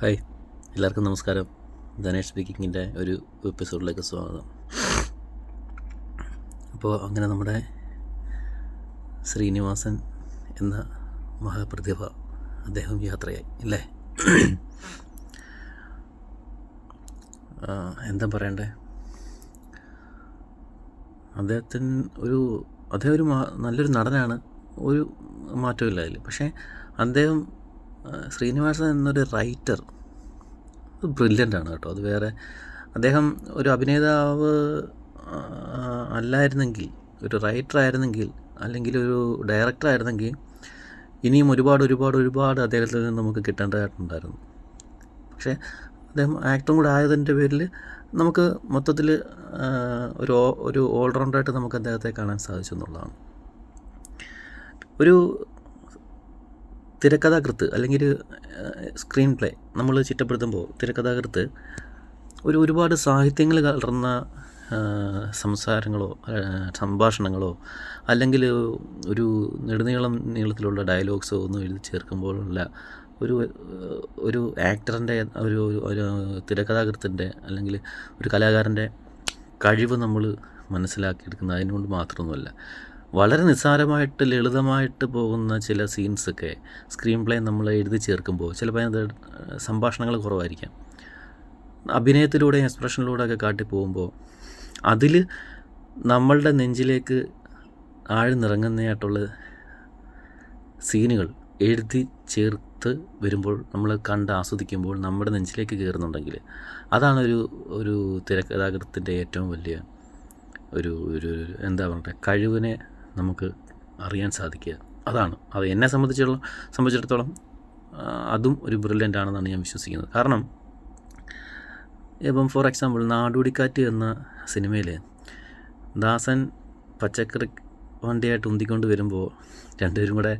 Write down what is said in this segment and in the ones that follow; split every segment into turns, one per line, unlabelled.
Hi എല്ലാവർക്കും നമസ്കാരം. ധനേഷ് സ്പീക്കിങ്ങിന്റെ ഒരു എപ്പിസോഡിലേക്ക് സ്വാഗതം. അപ്പോൾ അങ്ങനെ നമ്മുടെ ശ്രീനിവാസൻ എന്ന മഹാപ്രതിഭ അദ്ദേഹം യാത്രയായി അല്ലേ എന്താ പറയണ്ടേ? അദ്ദേഹത്തിന് ഒരു അദ്ദേഹം ഒരു നല്ലൊരു നടനാണ്. ഒരു മാറ്റമില്ല അതിൽ. പക്ഷേ അദ്ദേഹം ശ്രീനിവാസൻ എന്നൊരു റൈറ്റർ ബ്രില്യന്റ് ആണ് കേട്ടോ. അത് വേറെ അദ്ദേഹം ഒരു അഭിനേതാവ് അല്ലായിരുന്നെങ്കിൽ ഒരു റൈറ്റർ ആയിരുന്നെങ്കിൽ അല്ലെങ്കിൽ ഒരു ഡയറക്ടർ ആയിരുന്നെങ്കിൽ ഇനിയും ഒരുപാട് ഒരുപാട് ഒരുപാട് അദ്ദേഹത്തിൽ നിന്ന് നമുക്ക് കിട്ടേണ്ടതായിട്ടുണ്ടായിരുന്നു. പക്ഷേ അദ്ദേഹം ആക്ടറും കൂടെ ആയതിന്റെ പേരിൽ നമുക്ക് മൊത്തത്തിൽ ഒരു ഒരു ഓൾറൗണ്ടായിട്ട് നമുക്ക് അദ്ദേഹത്തെ കാണാൻ സാധിച്ചു എന്നുള്ളതാണ്. ഒരു തിരക്കഥാകൃത്ത് അല്ലെങ്കിൽ ഒരു സ്ക്രീൻ പ്ലേ നമ്മൾ ചിട്ടപ്പെടുത്തുമ്പോൾ തിരക്കഥാകൃത്ത് ഒരു ഒരുപാട് സാഹിത്യങ്ങൾ കലർന്ന സംസാരങ്ങളോ സംഭാഷണങ്ങളോ അല്ലെങ്കിൽ ഒരു നെടുനീളം നീളത്തിലുള്ള ഡയലോഗ്സോ ഒന്നും എഴുതി ചേർക്കുമ്പോഴുള്ള ഒരു ഒരു ആക്ടറിന്റെ ഒരു ഒരു- തിരക്കഥാകൃത്തിന്റെ അല്ലെങ്കിൽ ഒരു കലാകാരന്റെ കഴിവ് നമ്മൾ മനസ്സിലാക്കിയെടുക്കുന്നത് അതിനുകൊണ്ട് മാത്രമൊന്നുമല്ല. വളരെ നിസ്സാരമായിട്ട് ലളിതമായിട്ട് പോകുന്ന ചില സീൻസൊക്കെ സ്ക്രീൻ പ്ലേ നമ്മൾ എഴുതി ചേർക്കുമ്പോൾ ചിലപ്പോൾ അതിനകത്ത് സംഭാഷണങ്ങൾ കുറവായിരിക്കാം. അഭിനയത്തിലൂടെ എക്സ്പ്രഷനിലൂടെ ഒക്കെ കാട്ടി പോകുമ്പോൾ അതിൽ നമ്മളുടെ നെഞ്ചിലേക്ക് ആഴ്ന്നിറങ്ങുന്നതായിട്ടുള്ള സീനുകൾ എഴുതി ചേർത്ത് വരുമ്പോൾ നമ്മൾ കണ്ട് ആസ്വദിക്കുമ്പോൾ നമ്മുടെ നെഞ്ചിലേക്ക് കയറുന്നുണ്ടെങ്കിൽ അതാണ് ഒരു ഒരു തിരക്കഥാകൃത്തിന്റെ ഏറ്റവും വലിയ ഒരു ഒരു എന്താ പറയുക കഴിവിനെ നമുക്ക് അറിയാൻ സാധിക്കുക. അതാണ്. അത് എന്നെ സംബന്ധിച്ചുള്ള സംബന്ധിച്ചിടത്തോളം അതും ഒരു ബ്രില്യന്റ് ആണെന്നാണ് ഞാൻ വിശ്വസിക്കുന്നത്. കാരണം ഇപ്പം ഫോർ എക്സാമ്പിൾ നാടോടിക്കാറ്റ് എന്ന സിനിമയിൽ ദാസൻ പച്ചക്കറി വണ്ടിയായിട്ട് ഉന്തിക്കൊണ്ട് വരുമ്പോൾ രണ്ടുപേരും കൂടെ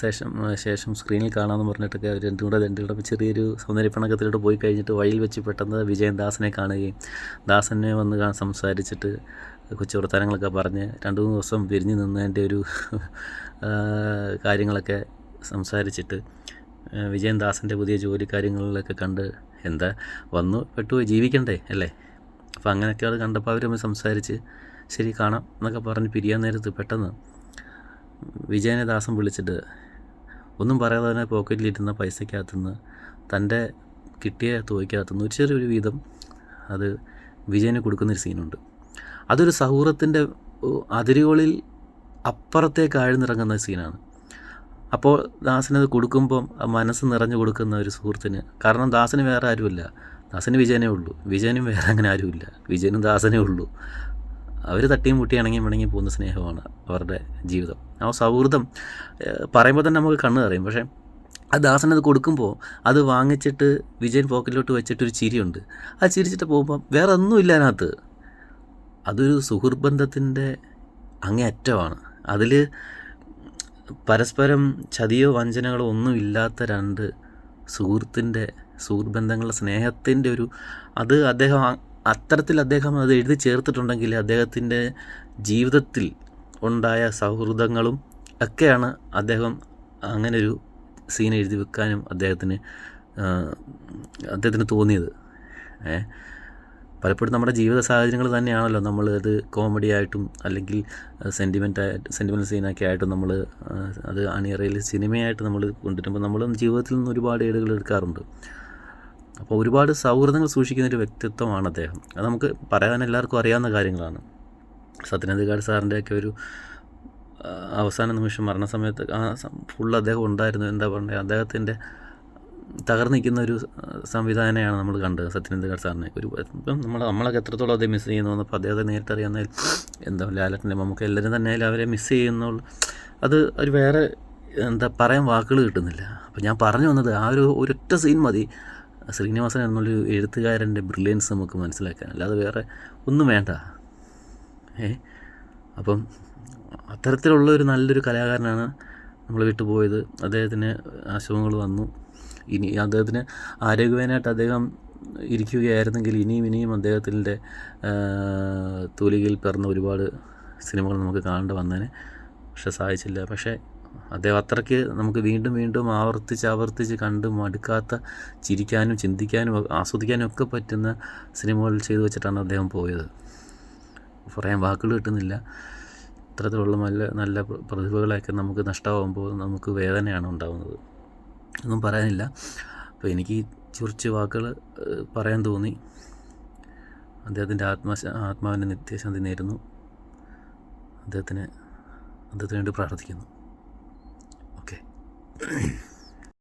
ശേഷം ശേഷം സ്ക്രീനിൽ കാണാമെന്ന് പറഞ്ഞിട്ടൊക്കെ അവർ രണ്ടും കൂടെ രണ്ടും കൂടെ ചെറിയൊരു സൗന്ദര്യപ്പണക്കത്തിലോട്ട് പോയി കഴിഞ്ഞിട്ട് വഴിയിൽ വെച്ച് പെട്ടെന്ന് വിജയൻ ദാസനെ കാണുകയും ദാസനെ വന്ന് സംസാരിച്ചിട്ട് കൊച്ചു വർത്തമാനങ്ങളൊക്കെ പറഞ്ഞ് രണ്ട് മൂന്ന് ദിവസം പിരിഞ്ഞ് നിന്നതിന്റെ ഒരു കാര്യങ്ങളൊക്കെ സംസാരിച്ചിട്ട് വിജയൻദാസിന്റെ പുതിയ ജോലി കാര്യങ്ങളിലൊക്കെ കണ്ട് എന്താ വന്നു പെട്ടുപോയി ജീവിക്കണ്ടേ അല്ലേ? അപ്പം അങ്ങനെയൊക്കെ അത് കണ്ടപ്പോൾ അവർ സംസാരിച്ച് ശരി കാണാം എന്നൊക്കെ പറഞ്ഞ് പിരിയാൻ നേരത്ത് പെട്ടെന്ന് വിജയനെ ദാസൻ വിളിച്ചിട്ട് ഒന്നും പറയാതെ തന്നെ പോക്കറ്റിലിരുന്ന പൈസക്കകത്തുനിന്ന് തന്റെ കിട്ടിയ തുകയ്ക്കകത്തുനിന്ന് ഒരു ചെറിയൊരു വീതം അത് വിജയന് കൊടുക്കുന്നൊരു സീനുണ്ട്. അതൊരു സൗഹൃദത്തിന്റെ അതിരുകളിൽ അപ്പുറത്തേക്ക് ആഴ്ന്നിറങ്ങുന്ന സീനാണ്. അപ്പോൾ ദാസനത് കൊടുക്കുമ്പം മനസ്സ് നിറഞ്ഞു കൊടുക്കുന്ന ഒരു സുഹൃത്തിന് കാരണം ദാസന് വേറെ ആരുമില്ല. ദാസന് വിജയനേ ഉള്ളൂ. വിജയനും വേറെ അങ്ങനെ ആരുമില്ല. വിജയനും ദാസനേ ഉള്ളൂ. അവർ തട്ടിയും മുട്ടിയാണെങ്കിൽ വേണമെങ്കിൽ പോകുന്ന സ്നേഹമാണ് അവരുടെ ജീവിതം. ആ സൗഹൃദം പറയുമ്പോൾ തന്നെ നമുക്ക് കണ്ണ് അറിയും പക്ഷേ ആ ദാസനത് കൊടുക്കുമ്പോൾ അത് വാങ്ങിച്ചിട്ട് വിജയൻ പോക്കറ്റിലോട്ട് വെച്ചിട്ടൊരു ചിരിയുണ്ട്. ആ ചിരിച്ചിട്ട് പോകുമ്പോൾ വേറെ ഒന്നുമില്ല അതിനകത്ത്. അതൊരു സുഹൃത്ത് ബന്ധത്തിന്റെ അങ്ങേയറ്റമാണ്. അതിൽ പരസ്പരം ചതിയോ വഞ്ചനകളോ ഒന്നും ഇല്ലാത്ത രണ്ട് സുഹൃത്തിന്റെ സുഹൃത്ത് ബന്ധങ്ങളുടെ സ്നേഹത്തിന്റെ ഒരു അത് അദ്ദേഹം അത്തരത്തിൽ അദ്ദേഹം അത് എഴുതി ചേർത്തിട്ടുണ്ടെങ്കിൽ അദ്ദേഹത്തിന്റെ ജീവിതത്തിൽ ഉണ്ടായ സൗഹൃദങ്ങളും ഒക്കെയാണ് അദ്ദേഹം അങ്ങനെ ഒരു സീൻ എഴുതി വെക്കാനും അദ്ദേഹത്തിന് അദ്ദേഹത്തിന് തോന്നിയത്. ഏ? പലപ്പോഴും നമ്മുടെ ജീവിത സാഹചര്യങ്ങൾ തന്നെയാണല്ലോ നമ്മൾ അത് കോമഡി ആയിട്ടും അല്ലെങ്കിൽ സെന്റിമെന്റ് ആയിട്ട് സെന്റിമെന്റ് സീനൊക്കെ ആയിട്ടും നമ്മൾ അത് അണിയറയിൽ സിനിമയായിട്ട് നമ്മൾ കൊണ്ടുവരുമ്പോൾ നമ്മൾ ജീവിതത്തിൽ നിന്ന് ഒരുപാട് ഏടുകൾ എടുക്കാറുണ്ട്. അപ്പോൾ ഒരുപാട് സൗഹൃദങ്ങൾ സൂക്ഷിക്കുന്ന ഒരു വ്യക്തിത്വമാണ് അദ്ദേഹം. അത് നമുക്ക് പറയാൻ എല്ലാവർക്കും അറിയാവുന്ന കാര്യങ്ങളാണ്. സത്യനന്ദികാട് സാറിന്റെയൊക്കെ ഒരു അവസാന നിമിഷം മരണസമയത്ത് ആ ഫുൾ അദ്ദേഹം ഉണ്ടായിരുന്നു. എന്താ പറയുക അദ്ദേഹത്തിന്റെ തകർന്നു നിൽക്കുന്ന ഒരു സംവിധാനമാണ് നമ്മൾ കണ്ടത്. സത്യനന്ദികാട് സാറിനെ ഒരു ഇപ്പം നമ്മൾ നമ്മളൊക്കെ എത്രത്തോളം അദ്ദേഹം മിസ് ചെയ്യുന്നു എന്നപ്പോൾ അദ്ദേഹത്തെ നേരിട്ട് അറിയാവുന്ന എന്താ ലാലറ്റിന്റെ നമുക്ക് എല്ലാവരും തന്നെ അവരെ മിസ് ചെയ്യുന്നുള്ള അത് ഒരു വേറെ എന്താ പറയാൻ വാക്കുകൾ കിട്ടുന്നില്ല. അപ്പോൾ ഞാൻ പറഞ്ഞു വന്നത് ആ ഒരു ഒരൊറ്റ സീൻ മതി. ശ്രീനിവാസൻ എന്നുള്ളൊരു എഴുത്തുകാരന്റെ ബ്രില്യൻസ് നമുക്ക് മനസ്സിലാക്കാൻ. അല്ലാതെ വേറെ ഒന്നും വേണ്ട. ഏ? അപ്പം അത്തരത്തിലുള്ള ഒരു നല്ലൊരു കലാകാരനാണ് നമ്മൾ വിട്ടുപോയത്. അദ്ദേഹത്തിന് അസുഖങ്ങൾ വന്നു. ഇനി അദ്ദേഹത്തിന് ആരോഗ്യവാനായിട്ട് അദ്ദേഹം ഇരിക്കുകയായിരുന്നെങ്കിൽ ഇനിയും ഇനിയും അദ്ദേഹത്തിന്റെ തൂലികയിൽ പിറന്ന ഒരുപാട് സിനിമകൾ നമുക്ക് കാണേണ്ടി വന്നേനെ. പക്ഷെ സാധിച്ചില്ല. പക്ഷേ അദ്ദേഹം അത്രയ്ക്ക് നമുക്ക് വീണ്ടും വീണ്ടും ആവർത്തിച്ച് ആവർത്തിച്ച് കണ്ട് മടുക്കാത്ത ചിരിക്കാനും ചിന്തിക്കാനും ആസ്വദിക്കാനും ഒക്കെ പറ്റുന്ന സിനിമകൾ ചെയ്തു വെച്ചിട്ടാണ് അദ്ദേഹം പോയത്. പറയാൻ വാക്കുകൾ കിട്ടുന്നില്ല. ഇത്തരത്തിലുള്ള നല്ല നല്ല പ്രതിഭകളെയൊക്കെ നമുക്ക് നഷ്ടമാകുമ്പോൾ നമുക്ക് വേദനയാണ് ഉണ്ടാകുന്നത് ഒന്നും പറയാനില്ല. അപ്പോൾ എനിക്ക് കുറച്ച് വാക്കുകൾ പറയാൻ തോന്നി. അദ്ദേഹത്തിന്റെ ആത്മാശ ആത്മാവിന്റെ നിത്യശാന്തി നേരുന്നു. അദ്ദേഹത്തിന് അദ്ദേഹത്തിന് വേണ്ടി പ്രാർത്ഥിക്കുന്നു. ഓക്കെ.